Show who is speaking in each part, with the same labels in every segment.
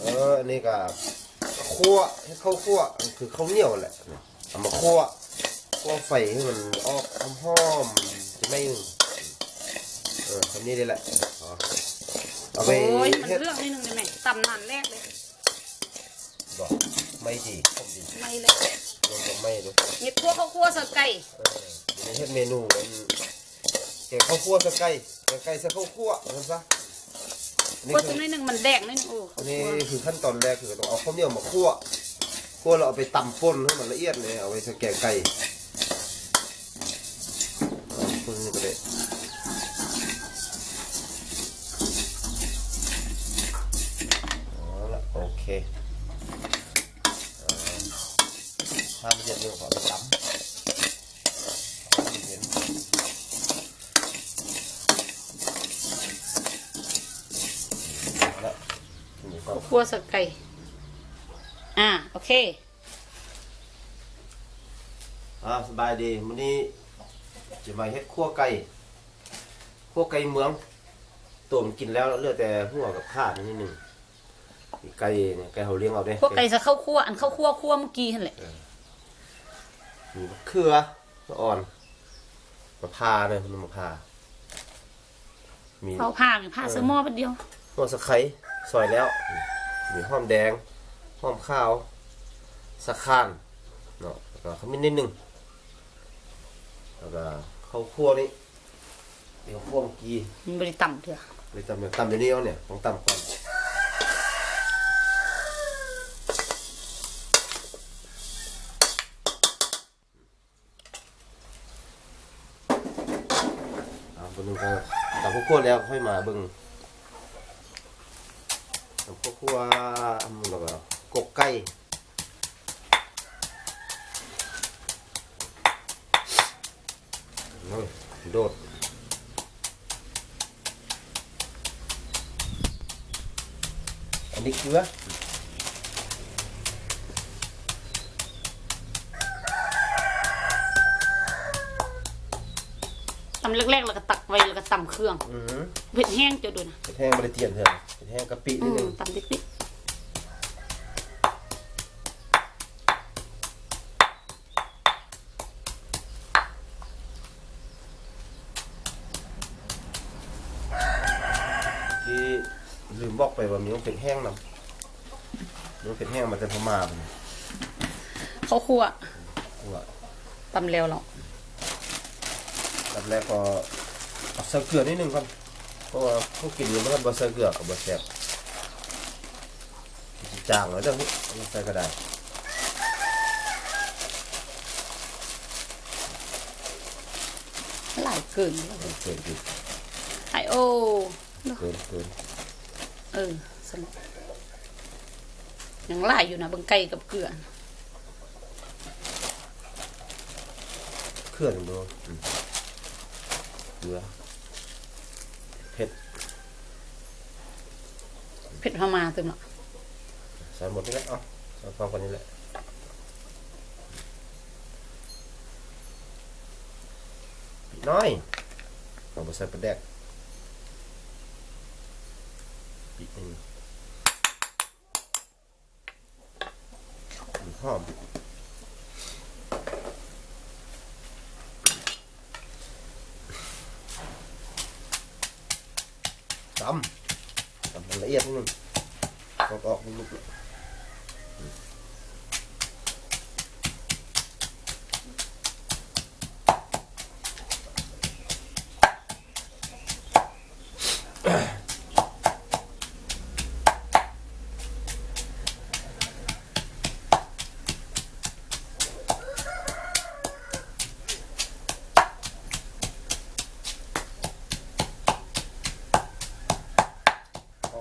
Speaker 1: เอออันนี้ก็คั่วให้เข้าคั่วมันคือข้าวเหนียวแหละเอามาคั่วคั่วไฟให้มันออกหอมๆจะไม่เออทำนี้ได้แหละอ๋อเอาไป
Speaker 2: โอ้ยมัน
Speaker 1: เฮ็ด
Speaker 2: เรื่องนิดนึงได้ไหมตำนานแรกเลย
Speaker 1: บอกไม่ดีผมดี
Speaker 2: ไม่เลย
Speaker 1: ลงกับไม่ด้วย
Speaker 2: เห็ดพวกข้าวคั่วใส่ไก่
Speaker 1: เออเดี๋ยวเฮ็ดเมนูมันแกงข้าวคั่วสะไก่แกงไก่สะข้าวคั่วนั่นซะอั นนี่
Speaker 2: คั่ว
Speaker 1: คื
Speaker 2: สั
Speaker 1: อก
Speaker 2: นิดนึงมันแดงนิดนึงโอ้
Speaker 1: อั
Speaker 2: ข้านว
Speaker 1: นี้
Speaker 2: คั่ว
Speaker 1: คือขั้นตอนแรกคือต้องเอาข้าวเหนียวมาคั่วคั่วแล้วเอาไปตำป่นให้มันละเอียดเลยเอาไว้ใส่แกงไก่เอาคนนี้ก็ได้เอาละโอเคเอาถ้ามันเย็นเรื่องของเราตำเย็นเอาละทีนี้ก็
Speaker 2: ข้าว คั่วใส่ไก่อ่าโอเค
Speaker 1: อ่าสบายดีมื้อนี้จะมาเฮ็ดคั่วไก่คั่วไก่เมืองตัวมันกินแล้วเหลือแต่หัวกับขาดนิดนึงมีไก่เนี่ยไก่เขาเลี้ยงเอาเด้
Speaker 2: พวกไก่จะข้าวคั่วอันข้าวคั่วคั่วเมื่อกี้นั่นแหละ
Speaker 1: มีมะเขือมะอ่อนมะพร้าวเนี่ยมันมะพร้าวมี
Speaker 2: เผาผ้าเนี่ยผ้าเสื้อหม้อเป็นเดียว
Speaker 1: หัวสะไคร้ซอยแล้ว มีหอมแดงหอมขาวสะข้านเนาะแล้วก็ขมิ้นนิดนึงแล้วก็ข้าวคั่วนี่เดี๋ยวคั่วเมื่อกี้
Speaker 2: มันบริต่ำเถอะ
Speaker 1: เลยตำเนี่ยตำเดี๋ยวนี้เอาเนี่ยต้องตำก่อนเอาคนนึงก็ตำพวกขั้วแล้วค่อยมาเบิ่งตำพว กขั้วอันแล้วก็กกไก่โอ้ยโดดอันนี้เกลือำ
Speaker 2: แรกๆแล้วก็ตักไว้แล้วก็ตำเครื่อง
Speaker 1: อือหือ
Speaker 2: เผ็ดแห้งจะดูนะ
Speaker 1: เผ็ดแห้งบริเตียนเถอะเผ็ดแห้งกะปิ
Speaker 2: อื
Speaker 1: นิดนึ
Speaker 2: ม
Speaker 1: ง
Speaker 2: ตำติ๊ก
Speaker 1: ที่ลืมบอกไปว่ามีน้องเผ็ดแห้งนำน้องเผ็ดแห้งมาจากพม่าเป็น
Speaker 2: ๆข้าวคั่ว
Speaker 1: ว่า
Speaker 2: ตำแล้วหรอ ก
Speaker 1: ตับแรกก็เอาใส่เกลือนิดนึงก่อนเพราะว่าพวกกินอยู่มันก็บ่ใส่เกลือกับบ่แซ่บสิจางแล้วเด้อนี่เอาใส่ก็ได้
Speaker 2: หลายเกิน
Speaker 1: เกินเกิน
Speaker 2: ไอโอ
Speaker 1: เกินเกิน
Speaker 2: เออสนุกยังหลายอยู่นะเบังไก่กับเกลือ
Speaker 1: เครื่องดูอืม เกลือเผ็ด
Speaker 2: เผ็ดพม่าเต็มละ
Speaker 1: ใส่หมดนี่แหละเอะใส่พร้อมกันนี่แหละปิดน้อยเอาไปใส่ปลาแดกปิดหนึ่งหอม ตำตำมันละเอียดนึงออกออกลุกๆ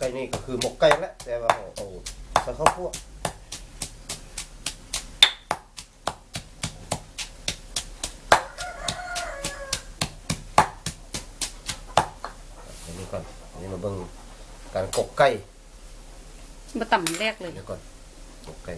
Speaker 1: กไก่นี่ก็คือหมกไก่แหละแต่ว่าเอาเอาใส่ข้าวคั่วอันนี้ก่อนอันนี้มาเบิ่งการกกไก่
Speaker 2: มาต่ำแรกเลย
Speaker 1: เดี๋ยวก่อนกกไก่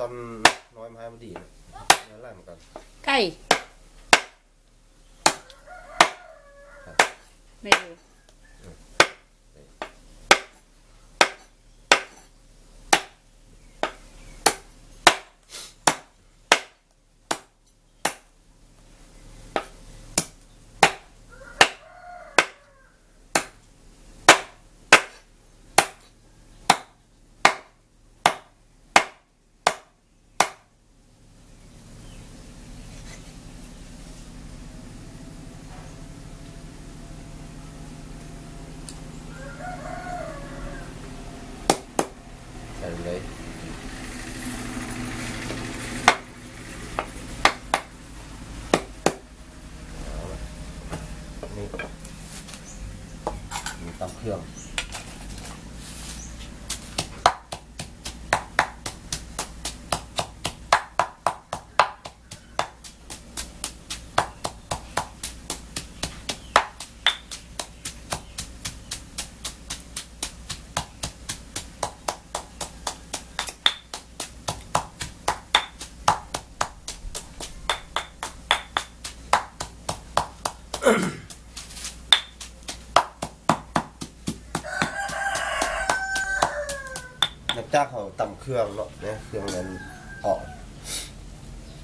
Speaker 1: ตอนน้อยมาให้มันดีนะเนื้อแรงเหมือนกัน
Speaker 2: ไก่ไม่รู้
Speaker 1: ใส่เลยเอาละนี่มีตำเครื่อง หลังจากเขาตำเครื่องเนาะเนี่ยเครื่องนั้นออก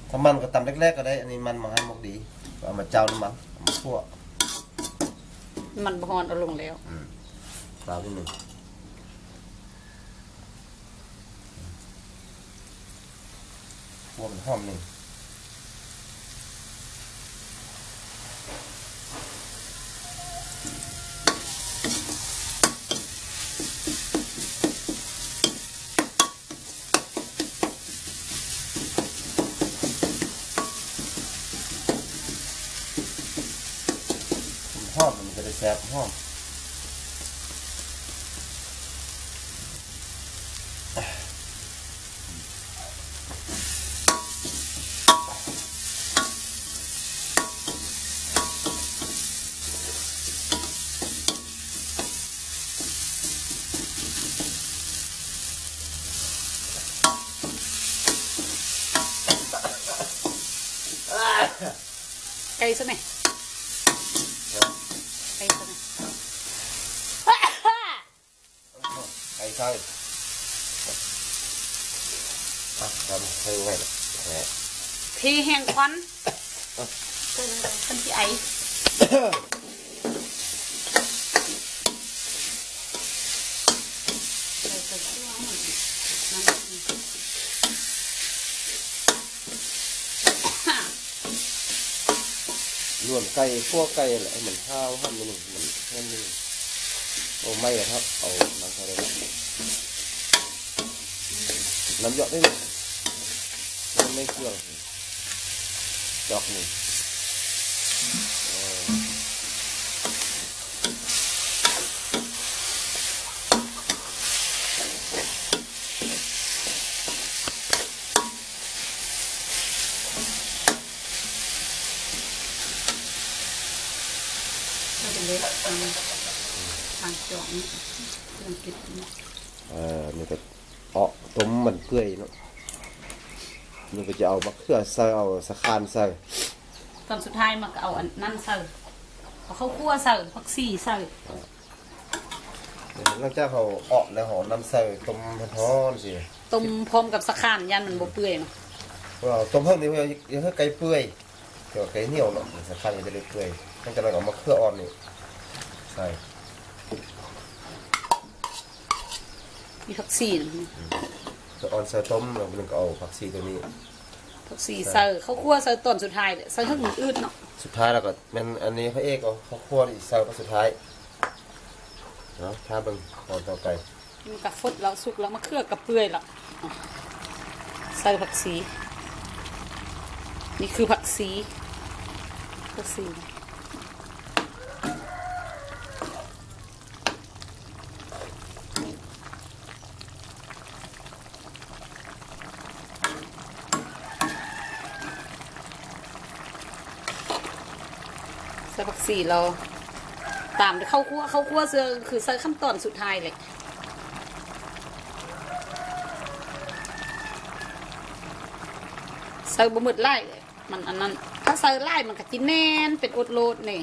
Speaker 1: ถ้ามันก็ตำแรกๆก็ได้ อันนี้มันมาให้มกดีเอามาเจ้าน้ำมันเอามาคั่ว
Speaker 2: มันบฮอนเอาลงแล้ว
Speaker 1: ปลาที่หนึ่งคั่วมันหอมหนึ่ง มันหอมมันจะได้แซ่บหอม
Speaker 2: ไก่ซะไหมไก่ซะไหม
Speaker 1: ไอ้ใช่อะทำให้ไงล่ะแหม
Speaker 2: ทีแห่งควันคนที่ไอ
Speaker 1: รวมไก่พวกไก่แหละให้มันข้าวหั่นนิดหนึ่งมันแค่นี้โอ้ไม่อะครับ เอาน้ำใส่เลย น้ำหยอดได้ไหมน้ำไม่เครื่องจอกหนึ่งเออ
Speaker 2: เราจะเล็กทางทางจ่องเครื่องกิน
Speaker 1: เออนี่ก็ เพาะต้มมันเปื่อยเนาะนี่ก็จะเอามะเขือใส่เอาสะคานใส่
Speaker 2: ตอนสุดท้ายมันก็เอาอันนั่นใส่เอาข้าวคั่วใส่ผักซี่ใส่
Speaker 1: หลังจากเขาออกแล้วเขาน้ำใส่ต้มมันร้อนสิ
Speaker 2: ต้มพร้อมกับสะขานยันมันบ่เปื่อยเนาะ
Speaker 1: ว่าต้มเพิ่มนี่เพื่อยังให้ไก่เปื่อยเดี๋ยวไก่เหนียวเนาะสำคัญจะได้เปื่อยตั้งแต่เราเอามาเครืออ่อนนี่ใส่
Speaker 2: มีผักซี่นะ
Speaker 1: เครืออ่อนใส่ต้มเราหนึ่งก็เอาผักชีตัวนี้
Speaker 2: ผักซี่ใส่ข้าวคั่วใส่ตอนสุดท้ายเลยใส่ข้าวหมูอืดเนาะ
Speaker 1: สุดท้ายแล้วก็มันอันนี้พระเอกเอาข้าวคั่วอีกใส่ก็สุดท้ายเนาะถ้าเบิ่งตอนต่อไป
Speaker 2: มันก็ฟดแล้วสุกแล้วมะเขือกับเปื่อยแล้วเอาใส่ผักซี นี่คือผักซีผักซีใสีเราตามด้วยข้าคั่วเข้าคั่วเสือคือเส่ขั้นตอนสุดท้ายเลยเส่บะหมึดไล่มันอันนั้น ถ้าเส่ไล่มันก็จิแน่นเป็นอดโลดนี่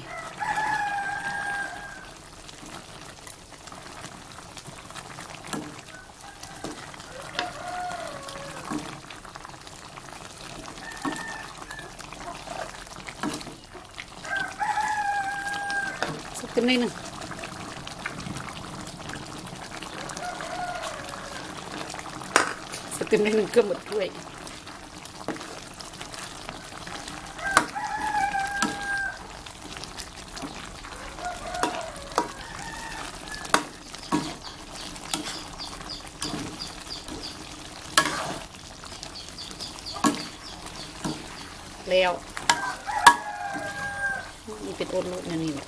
Speaker 2: สักเต็มนิดหนึ่งสักเต็มนิดหนึ่งเกือบหมดถ้วย แล้วนี่เป็นโอดลูกนั่นนี่แหละ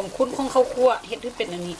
Speaker 2: ของคุณของข้าคั่วเห็ดที่เป็นอันนี้